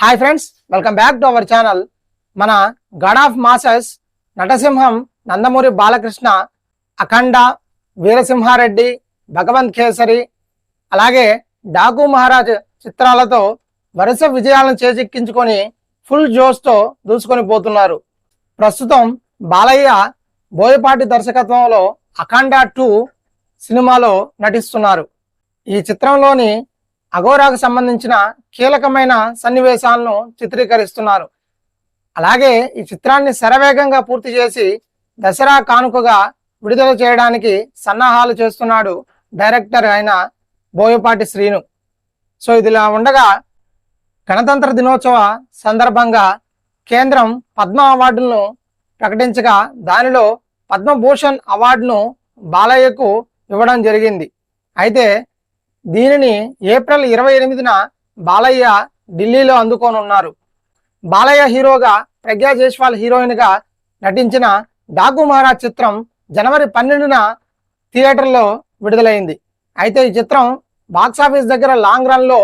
Hi friends welcome back to our channel మన god of masses నటసింహం నందమూరి బాలకృష్ణ అఖండ వీరసింహారెడ్డి భగవంత్ కేసరి అలాగే డాకు మహారాజ్ చిత్రాలతో వరుస విజయాలను చేజిక్కించుకొని ఫుల్ జోష్తో దూసుకొని పోతున్నారు. ప్రస్తుతం బాలయ్య బోయపాటి దర్శకత్వంలో అఖండ టూ సినిమాలో నటిస్తున్నారు. ఈ చిత్రంలోని అఘోరాకు సంబంధించిన కీలకమైన సన్నివేశాలను చిత్రీకరిస్తున్నారు. అలాగే ఈ చిత్రాన్ని శరవేగంగా పూర్తి చేసి దసరా కానుకగా విడుదల చేయడానికి సన్నాహాలు చేస్తున్నాడు డైరెక్టర్ అయిన బోయపాటి శ్రీను. సో ఇదిలా ఉండగా గణతంత్ర దినోత్సవ సందర్భంగా కేంద్రం పద్మ అవార్డులను ప్రకటించగా దానిలో పద్మభూషణ్ అవార్డును బాలయ్యకు ఇవ్వడం జరిగింది. అయితే దీనిని ఏప్రిల్ ఇరవై ఎనిమిదిన బాలయ్య ఢిల్లీలో అందుకోనున్నారు. బాలయ్య హీరోగా ప్రజ్ఞా జైస్వాల్ హీరోయిన్గా నటించిన డాకు మహారాజ్ చిత్రం జనవరి పన్నెండున థియేటర్లో విడుదలైంది. అయితే ఈ చిత్రం బాక్సాఫీస్ దగ్గర లాంగ్ రన్లో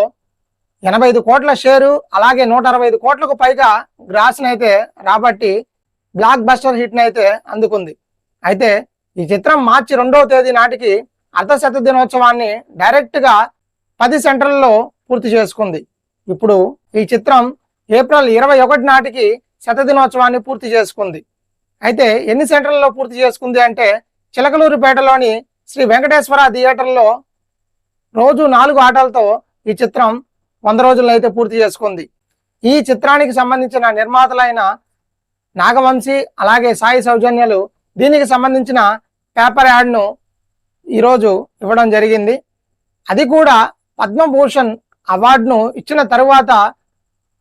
ఎనభై ఐదు కోట్ల షేరు అలాగే నూట అరవై ఐదు కోట్లకు పైగా గ్రాస్ని అయితే రాబట్టి బ్లాక్ బస్టర్ హిట్ని అయితే అందుకుంది. అయితే ఈ చిత్రం మార్చి రెండవ తేదీ నాటికి అర్ధశత దినోత్సవాన్ని డైరెక్ట్గా పది సెంటర్లలో పూర్తి చేసుకుంది. ఇప్పుడు ఈ చిత్రం ఏప్రిల్ ఇరవై ఒకటి నాటికి శత దినోత్సవాన్ని పూర్తి చేసుకుంది. అయితే ఎన్ని సెంటర్లలో పూర్తి చేసుకుంది అంటే చిలకలూరుపేటలోని శ్రీ వెంకటేశ్వర థియేటర్లో రోజు నాలుగు ఆటలతో ఈ చిత్రం వంద రోజుల్లో అయితే పూర్తి చేసుకుంది. ఈ చిత్రానికి సంబంధించిన నిర్మాతలైన నాగవంశీ అలాగే సాయి సౌజన్యలు దీనికి సంబంధించిన పేపర్ యాడ్ను ఈరోజు ఇవ్వడం జరిగింది. అది కూడా పద్మభూషణ్ అవార్డును ఇచ్చిన తరువాత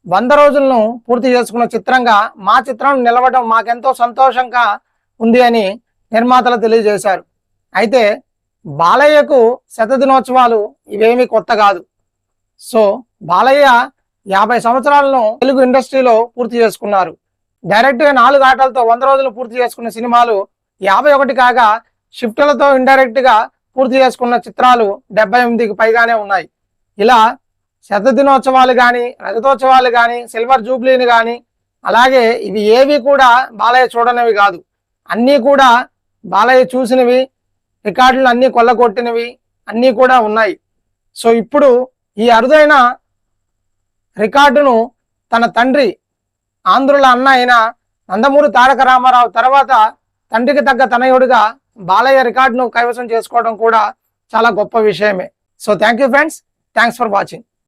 వంద రోజులను పూర్తి చేసుకున్న చిత్రంగా మా చిత్రం నిలవడం మాకెంతో సంతోషంగా ఉంది అని నిర్మాతలు తెలియజేశారు. అయితే బాలయ్యకు శతదినోత్సవాలు ఇవేమీ కొత్త కాదు. సో బాలయ్య యాభై సంవత్సరాలను తెలుగు ఇండస్ట్రీలో పూర్తి చేసుకున్నారు. డైరెక్ట్గా నాలుగు ఆటలతో వంద రోజులు పూర్తి చేసుకున్న సినిమాలు యాభై ఒకటి కాగా షిఫ్ట్లతో ఇండైరెక్ట్గా పూర్తి చేసుకున్న చిత్రాలు డెబ్బై ఎనిమిదికి పైగానే ఉన్నాయి. ఇలా శత దినోత్సవాలు కానీ రజతోత్సవాలు కానీ సిల్వర్ జూబ్లీని కానీ అలాగే ఇవి ఏవి కూడా బాలయ్య చూడనివి కాదు. అన్నీ కూడా బాలయ్య చూసినవి రికార్డులు అన్నీ కొల్లగొట్టినవి అన్నీ కూడా ఉన్నాయి. సో ఇప్పుడు ఈ అరుదైన రికార్డును తన తండ్రి ఆంధ్రుల అన్న అయిన నందమూరి తారక రామారావు తర్వాత తండ్రికి తగ్గ తనయుడిగా బాలయ్య రికార్డును కైవసం చేసుకోవడం కూడా చాలా గొప్ప విషయమే. So thank you friends thanks for watching